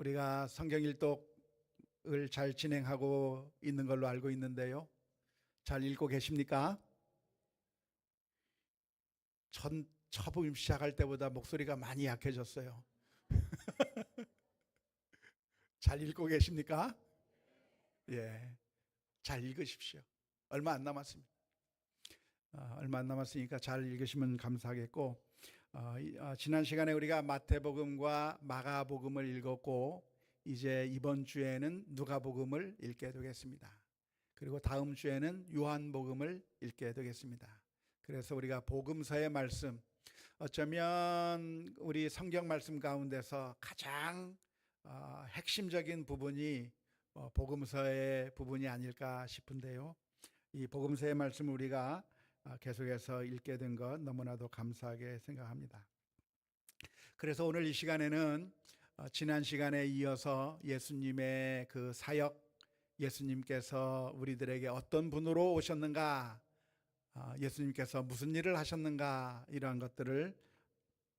우리가 성경 일독을 잘 진행하고 있는 걸로 알고 있는데요. 잘 읽고 계십니까? 전 처음 시작할 때보다 목소리가 많이 약해졌어요. 잘 읽고 계십니까? 예. 잘 읽으십시오. 얼마 안 남았습니다. 어, 얼마 안 남았으니까 잘 읽으시면 감사하겠고 어, 이- 어, 지난 시간에 우리가 마태복음과 마가복음을 읽었고 이제 이번 주에는 누가복음을 읽게 되겠습니다. 그리고 다음 주에는 요한복음을 읽게 되겠습니다. 그래서 우리가 복음서의 말씀 어쩌면 우리 성경 말씀 가운데서 가장 어, 핵심적인 부분이 어, 복음서의 부분이 아닐까 싶은데요. 이 복음서의 말씀을 우리가 아, 계속해서 읽게 된 것 너무나도 감사하게 생각합니다. 그래서 오늘 이 시간에는 어, 지난 시간에 이어서 예수님의 그 사역, 예수님께서 우리들에게 어떤 분으로 오셨는가, 아, 예수님께서 무슨 일을 하셨는가 이러한 것들을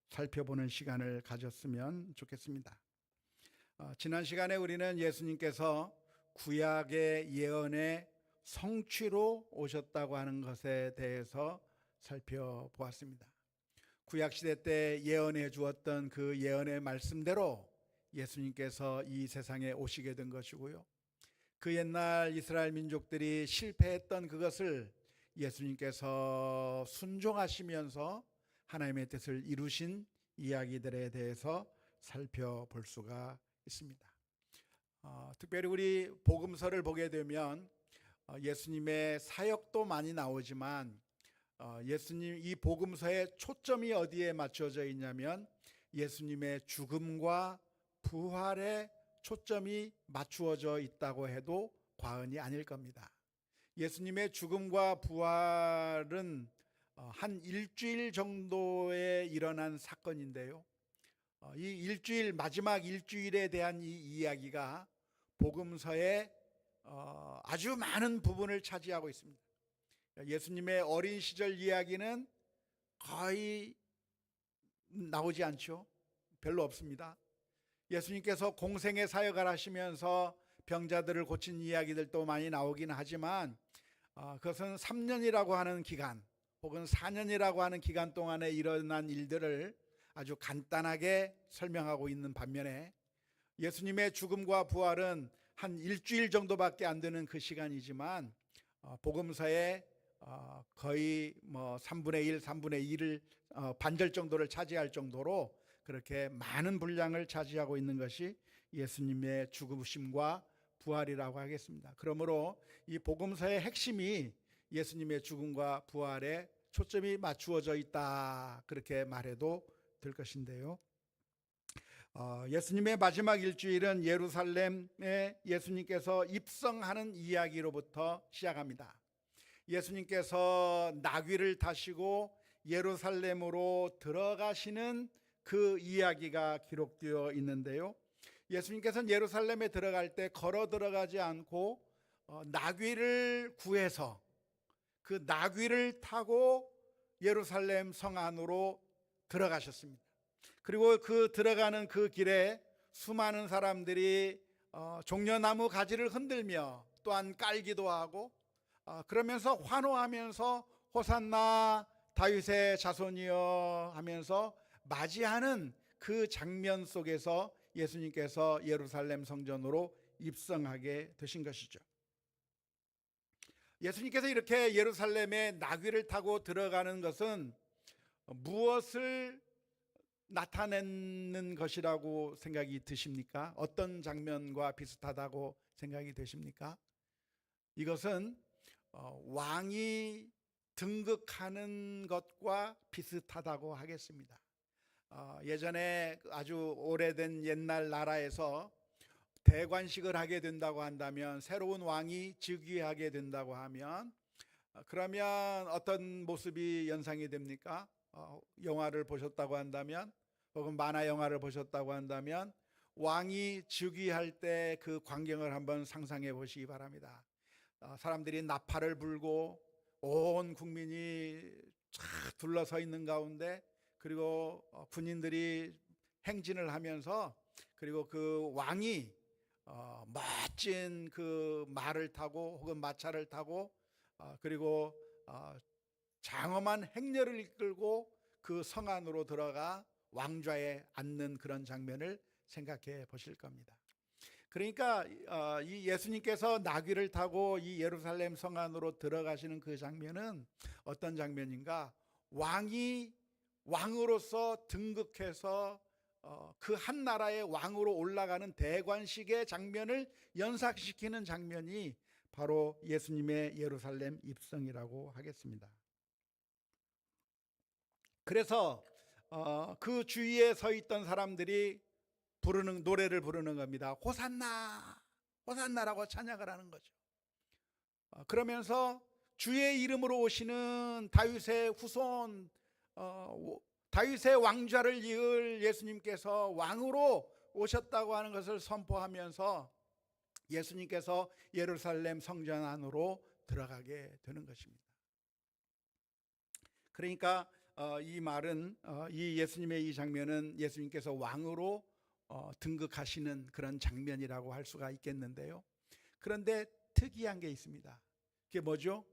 살펴보는 시간을 가졌으면 좋겠습니다. 어, 지난 시간에 우리는 예수님께서 구약의 예언의 성취로 오셨다고 하는 것에 대해서 살펴보았습니다. 구약 시대 때 예언해 주었던 그 예언의 말씀대로 예수님께서 이 세상에 오시게 된 것이고요. 그 옛날 이스라엘 민족들이 실패했던 그것을 예수님께서 순종하시면서 하나님의 뜻을 이루신 이야기들에 대해서 살펴볼 수가 있습니다. 어, 특별히 우리 복음서를 보게 되면 어, 예수님의 사역도 많이 나오지만 어, 예수님 이 복음서의 초점이 어디에 맞춰져 있냐면 예수님의 죽음과 부활에 초점이 맞추어져 있다고 해도 과언이 아닐 겁니다. 예수님의 죽음과 부활은 어, 한 일주일 정도에 일어난 사건인데요. 어, 이 일주일 마지막 일주일에 대한 이 이야기가 복음서의 어, 아주 많은 부분을 차지하고 있습니다. 예수님의 어린 시절 이야기는 거의 나오지 않죠. 별로 없습니다. 예수님께서 공생의 사역을 하시면서 병자들을 고친 이야기들도 많이 나오긴 하지만 어, 그것은 3년이라고 하는 기간 혹은 4년이라고 하는 기간 동안에 일어난 일들을 아주 간단하게 설명하고 있는 반면에 예수님의 죽음과 부활은 한 일주일 정도밖에 안 되는 그 시간이지만 어, 복음서에 어, 거의 뭐 3분의 1, 3분의 1을 어, 반절 정도를 차지할 정도로 그렇게 많은 분량을 차지하고 있는 것이 예수님의 죽으심과 부활이라고 하겠습니다. 그러므로 이 복음서의 핵심이 예수님의 죽음과 부활에 초점이 맞추어져 있다 그렇게 말해도 될 것인데요. 어, 예수님의 마지막 일주일은 예루살렘에 예수님께서 입성하는 이야기로부터 시작합니다. 예수님께서 나귀를 타시고 예루살렘으로 들어가시는 그 이야기가 기록되어 있는데요. 예수님께서는 예루살렘에 들어갈 때 걸어 들어가지 않고 어, 나귀를 구해서 그 나귀를 타고 예루살렘 성 안으로 들어가셨습니다. 그리고 그 들어가는 그 길에 수많은 사람들이 어, 종려나무 가지를 흔들며 또한 깔기도 하고 어, 그러면서 환호하면서 호산나 다윗의 자손이여 하면서 맞이하는 그 장면 속에서 예수님께서 예루살렘 성전으로 입성하게 되신 것이죠. 예수님께서 이렇게 예루살렘에 나귀를 타고 들어가는 것은 무엇을 나타내는 것이라고 생각이 드십니까? 어떤 장면과 비슷하다고 생각이 되십니까? 이것은 어, 왕이 등극하는 것과 비슷하다고 하겠습니다. 어, 예전에 아주 오래된 옛날 나라에서 대관식을 하게 된다고 한다면 새로운 왕이 즉위하게 된다고 하면 어, 그러면 어떤 모습이 연상이 됩니까? 어, 영화를 보셨다고 한다면 혹은 만화 영화를 보셨다고 한다면 왕이 즉위할 때 그 광경을 한번 상상해 보시기 바랍니다. 어, 사람들이 나팔을 불고 온 국민이 쫙 둘러서 있는 가운데 그리고 어, 군인들이 행진을 하면서 그리고 그 왕이 어, 멋진 그 말을 타고 혹은 마차를 타고 어, 그리고 어, 장엄한 행렬을 이끌고 그 성 안으로 들어가 왕좌에 앉는 그런 장면을 생각해 보실 겁니다. 그러니까 어, 이 예수님께서 나귀를 타고 이 예루살렘 성 안으로 들어가시는 그 장면은 어떤 장면인가? 왕이 왕으로서 등극해서 어, 그한 나라의 왕으로 올라가는 대관식의 장면을 연상시키는 장면이 바로 예수님의 예루살렘 입성이라고 하겠습니다. 그래서 어, 그 주위에 서 있던 사람들이 부르는 노래를 부르는 겁니다. 호산나, 호산나라고 찬양을 하는 거죠. 어, 그러면서 주의 이름으로 오시는 다윗의 후손, 어, 다윗의 왕좌를 이을 예수님께서 왕으로 오셨다고 하는 것을 선포하면서 예수님께서 예루살렘 성전 안으로 들어가게 되는 것입니다. 그러니까 어, 이 말은 어, 이 예수님의 이 장면은 예수님께서 왕으로 어, 등극하시는 그런 장면이라고 할 수가 있겠는데요. 그런데 특이한 게 있습니다. 그게 뭐죠?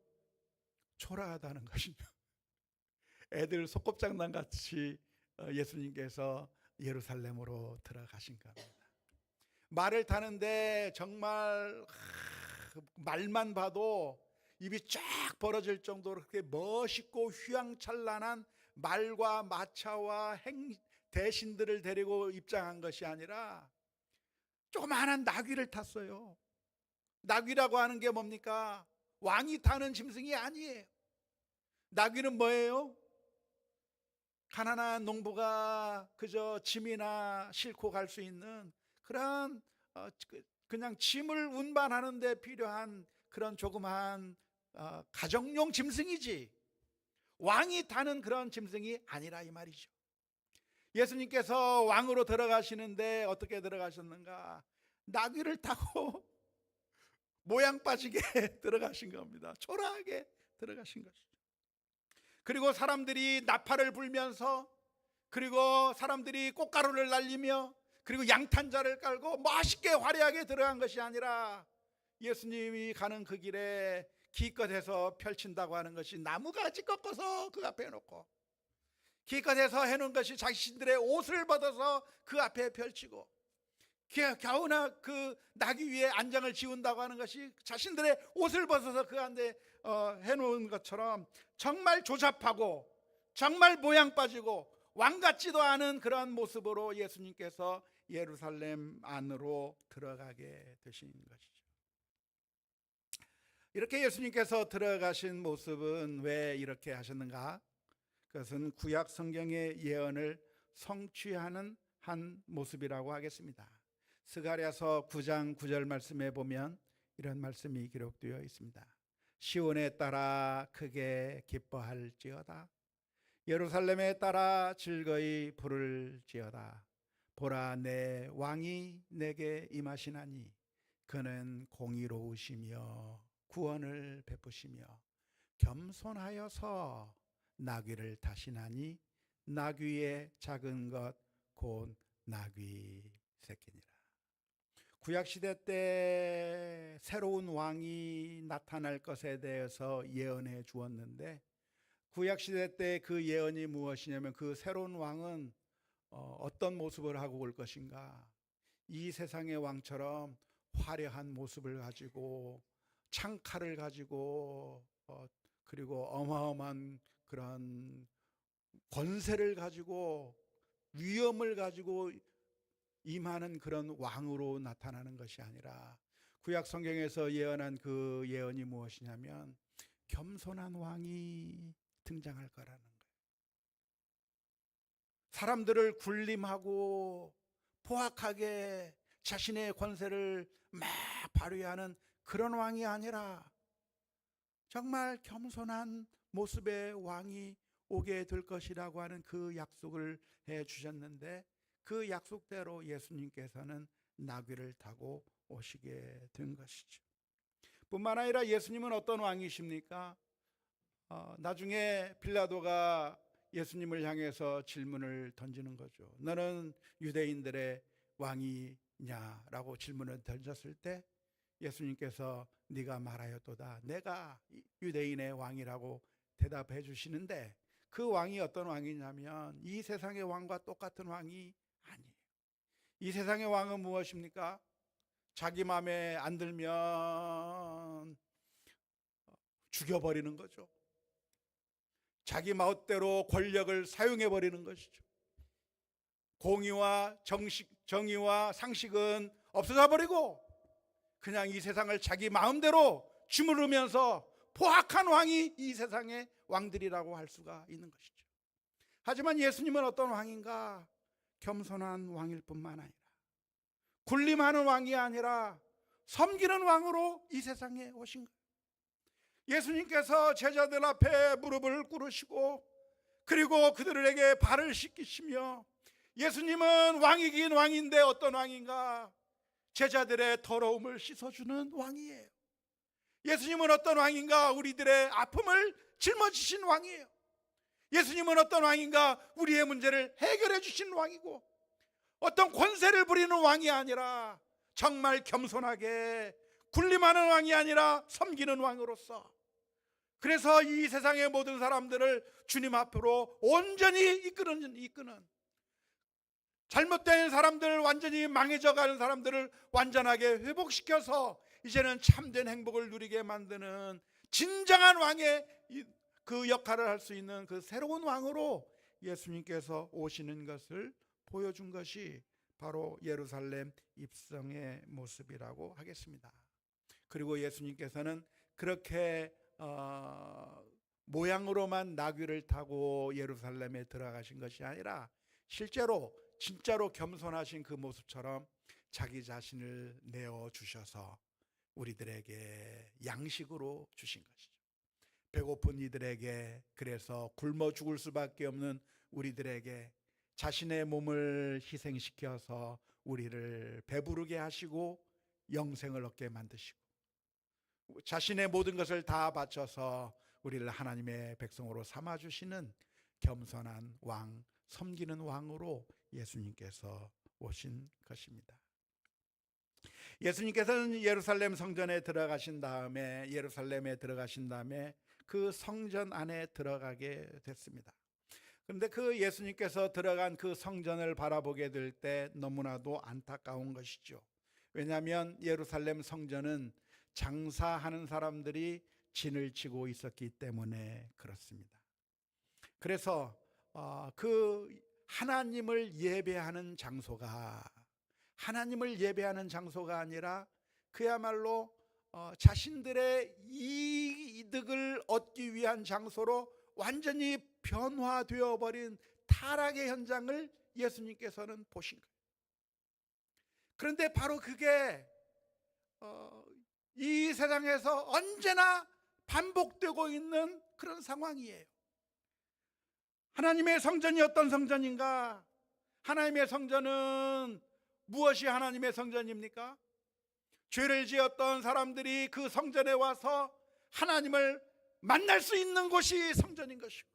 초라하다는 것이죠. 애들 소꿉장난 같이 어, 예수님께서 예루살렘으로 들어가신 겁니다. 말을 타는데 정말 하, 말만 봐도 입이 쫙 벌어질 정도로 그렇게 멋있고 휘황찬란한 말과 마차와 행, 대신들을 데리고 입장한 것이 아니라 조그마한 나귀를 탔어요. 나귀라고 하는 게 뭡니까? 왕이 타는 짐승이 아니에요. 나귀는 뭐예요? 가난한 농부가 그저 짐이나 싣고 갈 수 있는 그런 어, 그- 그냥 짐을 운반하는 데 필요한 그런 조그마한 어, 가정용 짐승이지 왕이 타는 그런 짐승이 아니라 이 말이죠. 예수님께서 왕으로 들어가시는데 어떻게 들어가셨는가? 나귀를 타고 모양 빠지게 들어가신 겁니다. 초라하게 들어가신 것이죠. 그리고 사람들이 나팔을 불면서 그리고 사람들이 꽃가루를 날리며 그리고 양탄자를 깔고 멋있게 화려하게 들어간 것이 아니라 예수님이 가는 그 길에 기껏 해서 펼친다고 하는 것이 나무가지 꺾어서 그 앞에 놓고 기껏 해서 해놓은 것이 자신들의 옷을 벗어서 그 앞에 펼치고 겨- 겨우나 그 나귀 위에 안장을 지운다고 하는 것이 자신들의 옷을 벗어서 그 안에 어, 해놓은 것처럼 정말 조잡하고 정말 모양 빠지고 왕 같지도 않은 그런 모습으로 예수님께서 예루살렘 안으로 들어가게 되신 것이죠. 이렇게 예수님께서 들어가신 모습은 왜 이렇게 하셨는가? 그것은 구약 성경의 예언을 성취하는 한 모습이라고 하겠습니다. 스가랴서 9장 9절 말씀에 보면 이런 말씀이 기록되어 있습니다. 시온에 따라 크게 기뻐할지어다. 예루살렘에 따라 즐거이 부를지어다. 보라 내 왕이 내게 임하시나니 그는 공의로우시며 구원을 베푸시며 겸손하여서 나귀를 타시나니 나귀의 작은 것 곧 나귀 새끼니라. 구약 시대 때 새로운 왕이 나타날 것에 대해서 예언해 주었는데 구약 시대 때 그 예언이 무엇이냐면 그 새로운 왕은 어, 어떤 모습을 하고 올 것인가? 이 세상의 왕처럼 화려한 모습을 가지고 창칼을 가지고 어, 그리고 어마어마한 그런 권세를 가지고 위엄을 가지고 임하는 그런 왕으로 나타나는 것이 아니라 구약 성경에서 예언한 그 예언이 무엇이냐면 겸손한 왕이 등장할 거라는 거예요. 사람들을 군림하고 포악하게 자신의 권세를 막 발휘하는 그런 왕이 아니라 정말 겸손한 모습의 왕이 오게 될 것이라고 하는 그 약속을 해 주셨는데 그 약속대로 예수님께서는 나귀를 타고 오시게 된 것이죠. 뿐만 아니라 예수님은 어떤 왕이십니까? 어, 나중에 빌라도가 예수님을 향해서 질문을 던지는 거죠. 너는 유대인들의 왕이냐라고 질문을 던졌을 때 예수님께서 네가 말하였도다 내가 유대인의 왕이라고 대답해 주시는데 그 왕이 어떤 왕이냐면 이 세상의 왕과 똑같은 왕이 아니에요. 이 세상의 왕은 무엇입니까? 자기 마음에 안 들면 죽여버리는 거죠. 자기 마음대로 권력을 사용해 버리는 것이죠. 공의와 정식, 정의와 상식은 없어져 버리고 그냥 이 세상을 자기 마음대로 주무르면서 포악한 왕이 이 세상의 왕들이라고 할 수가 있는 것이죠. 하지만 예수님은 어떤 왕인가? 겸손한 왕일 뿐만 아니라 군림하는 왕이 아니라 섬기는 왕으로 이 세상에 오신. 예수님께서 제자들 앞에 무릎을 꿇으시고 그리고 그들에게 발을 씻기시며 예수님은 왕이긴 왕인데 어떤 왕인가? 제자들의 더러움을 씻어주는 왕이에요. 예수님은 어떤 왕인가? 우리들의 아픔을 짊어지신 왕이에요. 예수님은 어떤 왕인가? 우리의 문제를 해결해 주신 왕이고 어떤 권세를 부리는 왕이 아니라 정말 겸손하게 군림하는 왕이 아니라 섬기는 왕으로서 그래서 이 세상의 모든 사람들을 주님 앞으로 온전히 이끄는 이끄는 잘못된 사람들 완전히 망해져 가는 사람들을 완전하게 회복시켜서 이제는 참된 행복을 누리게 만드는 진정한 왕의 이- 그 역할을 할 수 있는 그 새로운 왕으로 예수님께서 오시는 것을 보여준 것이 바로 예루살렘 입성의 모습이라고 하겠습니다. 그리고 예수님께서는 그렇게 어, 모양으로만 나귀를 타고 예루살렘에 들어가신 것이 아니라 실제로 진짜로 겸손하신 그 모습처럼 자기 자신을 내어 주셔서 우리들에게 양식으로 주신 것이죠. 배고픈 이들에게 그래서 굶어 죽을 수밖에 없는 우리들에게 자신의 몸을 희생시켜서 우리를 배부르게 하시고 영생을 얻게 만드시고 자신의 모든 것을 다 바쳐서 우리를 하나님의 백성으로 삼아 주시는 겸손한 왕, 섬기는 왕으로 예수님께서 오신 것입니다. 예수님께서는 예루살렘 성전에 들어가신 다음에 예루살렘에 들어가신 다음에 그 성전 안에 들어가게 됐습니다. 그런데 그 예수님께서 들어간 그 성전을 바라보게 될 때 너무나도 안타까운 것이죠. 왜냐하면 예루살렘 성전은 장사하는 사람들이 진을 치고 있었기 때문에 그렇습니다. 그래서 어, 그 하나님을 예배하는 장소가 하나님을 예배하는 장소가 아니라 그야말로 어, 자신들의 이득을 얻기 위한 장소로 완전히 변화되어 버린 타락의 현장을 예수님께서는 보신 거예요. 그런데 바로 그게 어, 이 세상에서 언제나 반복되고 있는 그런 상황이에요. 하나님의 성전이 어떤 성전인가? 하나님의 성전은 무엇이 하나님의 성전입니까? 죄를 지었던 사람들이 그 성전에 와서 하나님을 만날 수 있는 곳이 성전인 것이고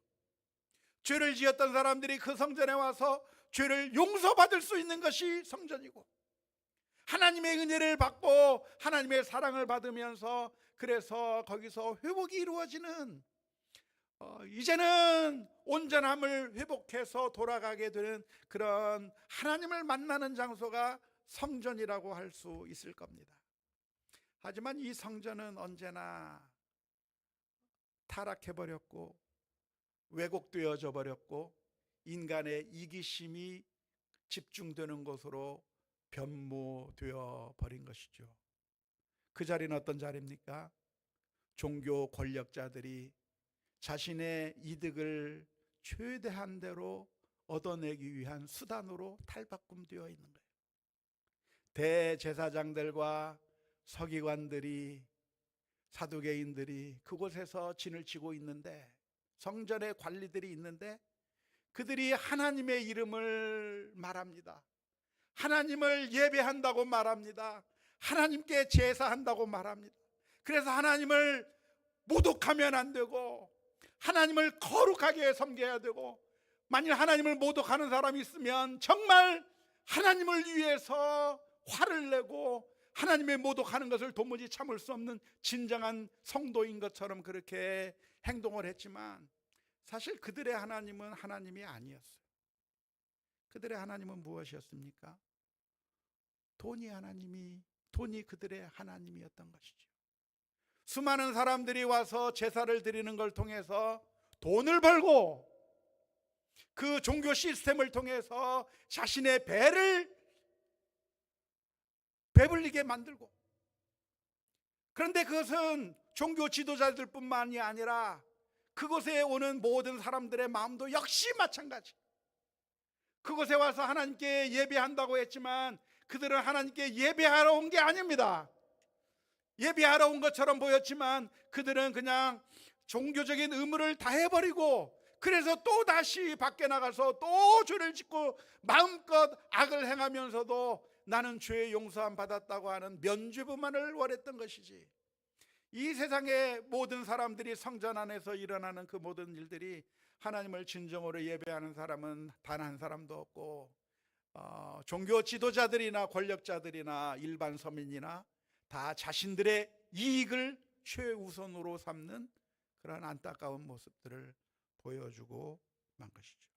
죄를 지었던 사람들이 그 성전에 와서 죄를 용서받을 수 있는 것이 성전이고 하나님의 은혜를 받고 하나님의 사랑을 받으면서 그래서 거기서 회복이 이루어지는 어, 이제는 온전함을 회복해서 돌아가게 되는 그런 하나님을 만나는 장소가 성전이라고 할 수 있을 겁니다. 하지만 이 성전은 언제나 타락해 버렸고 왜곡되어져 버렸고 인간의 이기심이 집중되는 곳으로 변모되어 버린 것이죠. 그 자리는 어떤 자리입니까? 종교 권력자들이 자신의 이득을 최대한 대로 얻어내기 위한 수단으로 탈바꿈되어 있는 거예요. 대제사장들과 서기관들이 사두개인들이 그곳에서 진을 치고 있는데 성전의 관리들이 있는데 그들이 하나님의 이름을 말합니다. 하나님을 예배한다고 말합니다. 하나님께 제사한다고 말합니다. 그래서 하나님을 모독하면 안 되고 하나님을 거룩하게 섬겨야 되고 만일 하나님을 모독하는 사람이 있으면 정말 하나님을 위해서 화를 내고 하나님의 모독하는 것을 도무지 참을 수 없는 진정한 성도인 것처럼 그렇게 행동을 했지만 사실 그들의 하나님은 하나님이 아니었어요. 그들의 하나님은 무엇이었습니까? 돈이 하나님이 돈이 그들의 하나님이었던 것이죠. 수많은 사람들이 와서 제사를 드리는 걸 통해서 돈을 벌고 그 종교 시스템을 통해서 자신의 배를 배불리게 만들고 그런데 그것은 종교 지도자들뿐만이 아니라 그곳에 오는 모든 사람들의 마음도 역시 마찬가지. 그곳에 와서 하나님께 예배한다고 했지만 그들은 하나님께 예배하러 온 게 아닙니다. 예배하러 온 것처럼 보였지만 그들은 그냥 종교적인 의무를 다 해버리고 그래서 또 다시 밖에 나가서 또 죄를 짓고 마음껏 악을 행하면서도 나는 죄의 용서함 받았다고 하는 면죄부만을 원했던 것이지. 이 세상의 모든 사람들이 성전 안에서 일어나는 그 모든 일들이 하나님을 진정으로 예배하는 사람은 단 한 사람도 없고 어, 종교 지도자들이나 권력자들이나 일반 서민이나 다 자신들의 이익을 최우선으로 삼는 그런 안타까운 모습들을 보여주고 만 것이죠.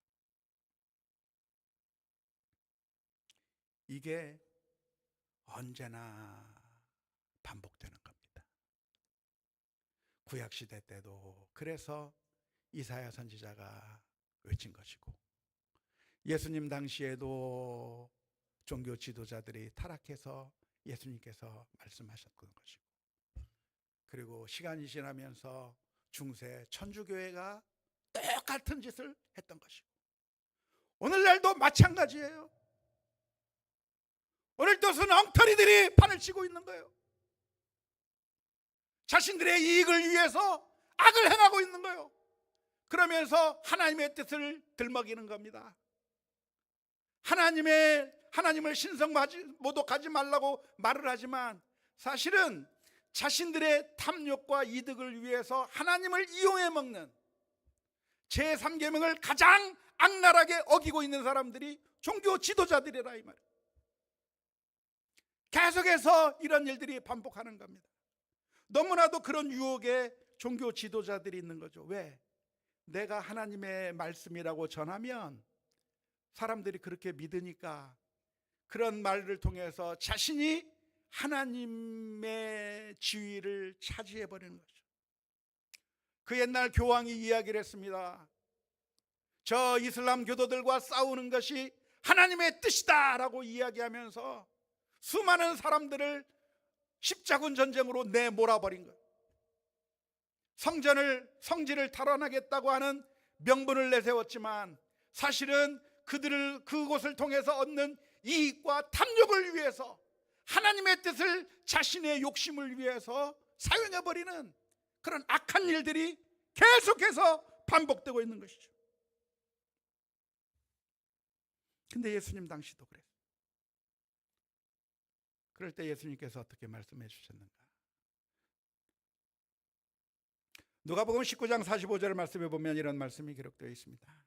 이게 언제나 반복되는 겁니다. 구약 시대 때도 그래서 이사야 선지자가 외친 것이고 예수님 당시에도 종교 지도자들이 타락해서 예수님께서 말씀하셨던 것이고 그리고 시간이 지나면서 중세 천주교회가 똑같은 짓을 했던 것이고 오늘날도 마찬가지예요. 오늘도 그 엉터리들이 판을 치고 있는 거예요. 자신들의 이익을 위해서 악을 행하고 있는 거예요. 그러면서 하나님의 뜻을 들먹이는 겁니다. 하나님의 하나님을 신성하지 모독하지 말라고 말을 하지만 사실은 자신들의 탐욕과 이득을 위해서 하나님을 이용해 먹는 제3계명을 가장 악랄하게 어기고 있는 사람들이 종교 지도자들이라 이 말이에요. 계속해서 이런 일들이 반복하는 겁니다. 너무나도 그런 유혹에 종교 지도자들이 있는 거죠. 왜? 내가 하나님의 말씀이라고 전하면 사람들이 그렇게 믿으니까 그런 말을 통해서 자신이 하나님의 지위를 차지해 버리는 거죠. 그 옛날 교황이 이야기를 했습니다. 저 이슬람 교도들과 싸우는 것이 하나님의 뜻이다라고 이야기하면서 수많은 사람들을 십자군 전쟁으로 내몰아버린 것. 성전을 성지를 탈환하겠다고 하는 명분을 내세웠지만 사실은 그들을 그곳을 통해서 얻는 이익과 탐욕을 위해서 하나님의 뜻을 자신의 욕심을 위해서 사용해 버리는 그런 악한 일들이 계속해서 반복되고 있는 것이죠. 근데 예수님 당시도 그랬어요. 그럴 때 예수님께서 어떻게 말씀해 주셨는가? 누가복음 19장 45절 말씀에 보면 이런 말씀이 기록되어 있습니다.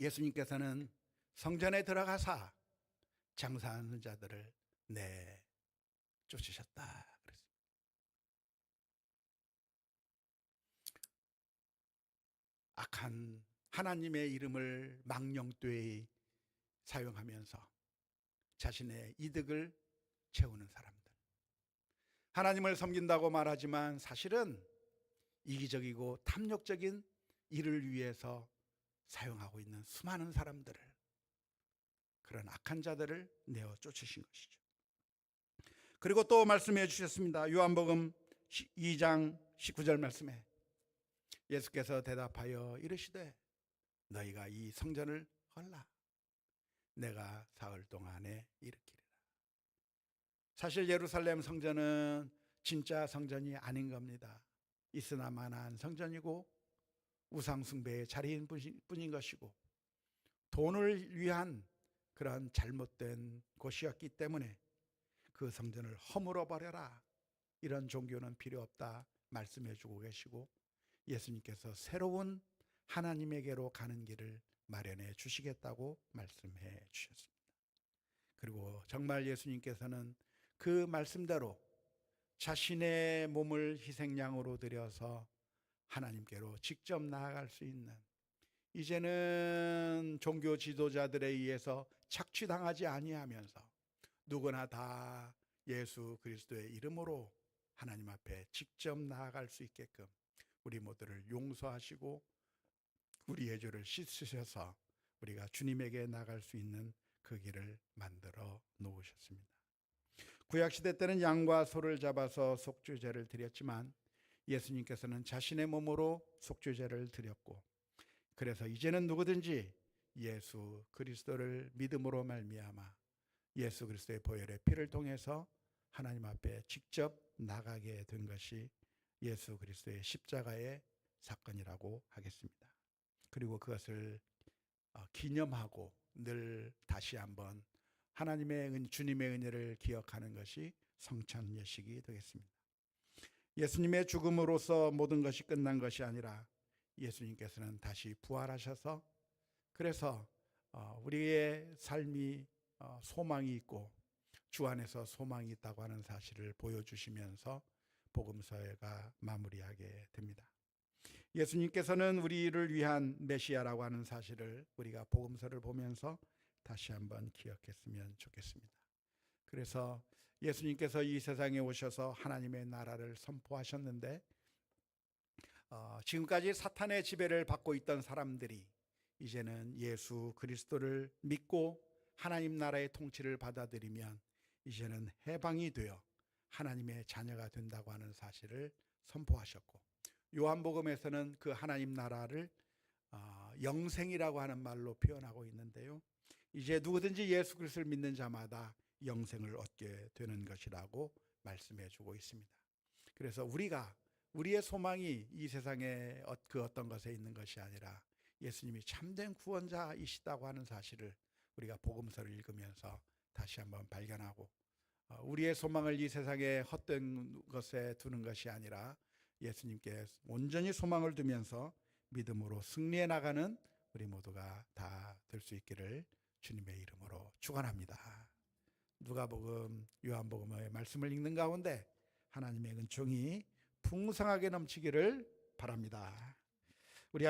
예수님께서는 성전에 들어가사 장사하는 자들을 내 쫓으셨다. 악한 하나님의 이름을 망령되이 사용하면서 자신의 이득을 채우는 사람들. 하나님을 섬긴다고 말하지만 사실은 이기적이고 탐욕적인 일을 위해서 사용하고 있는 수많은 사람들을 그런 악한 자들을 내어 쫓으신 것이죠. 그리고 또 말씀해 주셨습니다. 요한복음 2장 19절 말씀에 예수께서 대답하여 이르시되 너희가 이 성전을 헐라 내가 사흘 동안에 일으키리라. 사실 예루살렘 성전은 진짜 성전이 아닌 겁니다. 있으나마나한 성전이고 우상 숭배의 자리인 뿐인 것이고 돈을 위한 그런 잘못된 곳이었기 때문에 그 성전을 허물어 버려라. 이런 종교는 필요 없다 말씀해 주고 계시고 예수님께서 새로운 하나님에게로 가는 길을 마련해 주시겠다고 말씀해 주셨습니다. 그리고 정말 예수님께서는 그 말씀대로 자신의 몸을 희생양으로 드려서 하나님께로 직접 나아갈 수 있는 이제는 종교 지도자들에 의해서 착취당하지 아니하면서 누구나 다 예수 그리스도의 이름으로 하나님 앞에 직접 나아갈 수 있게끔 우리 모두를 용서하시고 우리의 죄를 씻으셔서 우리가 주님에게 나갈 수 있는 그 길을 만들어 놓으셨습니다. 구약 시대 때는 양과 소를 잡아서 속죄제를 드렸지만 예수님께서는 자신의 몸으로 속죄제를 드렸고 그래서 이제는 누구든지 예수 그리스도를 믿음으로 말미암아 예수 그리스도의 보혈의 피를 통해서 하나님 앞에 직접 나가게 된 것이 예수 그리스도의 십자가의 사건이라고 하겠습니다. 그리고 그것을 어, 기념하고 늘 다시 한번 하나님의 은, 주님의 은혜를 기억하는 것이 성찬 예식이 되겠습니다. 예수님의 죽음으로써 모든 것이 끝난 것이 아니라 예수님께서는 다시 부활하셔서 그래서 어, 우리의 삶이 어, 소망이 있고 주 안에서 소망이 있다고 하는 사실을 보여주시면서 복음서가 마무리하게 됩니다. 예수님께서는 우리를 위한 메시아라고 하는 사실을 우리가 복음서를 보면서 다시 한번 기억했으면 좋겠습니다. 그래서 예수님께서 이 세상에 오셔서 하나님의 나라를 선포하셨는데 어, 지금까지 사탄의 지배를 받고 있던 사람들이 이제는 예수 그리스도를 믿고 하나님 나라의 통치를 받아들이면 이제는 해방이 되어 하나님의 자녀가 된다고 하는 사실을 선포하셨고 요한복음에서는 그 하나님 나라를 어, 영생이라고 하는 말로 표현하고 있는데요. 이제 누구든지 예수 그리스도를 믿는 자마다 영생을 얻게 되는 것이라고 말씀해 주고 있습니다. 그래서 우리가 우리의 소망이 이 세상에 어- 그 어떤 것에 있는 것이 아니라 예수님이 참된 구원자이시다고 하는 사실을 우리가 복음서를 읽으면서 다시 한번 발견하고 어, 우리의 소망을 이 세상에 헛된 것에 두는 것이 아니라 예수님께 온전히 소망을 두면서 믿음으로 승리해 나가는 우리 모두가 다 될 수 있기를 주님의 이름으로 축원합니다. 누가복음, 요한복음의 말씀을 읽는 가운데 하나님의 은총이 풍성하게 넘치기를 바랍니다. 우리 함께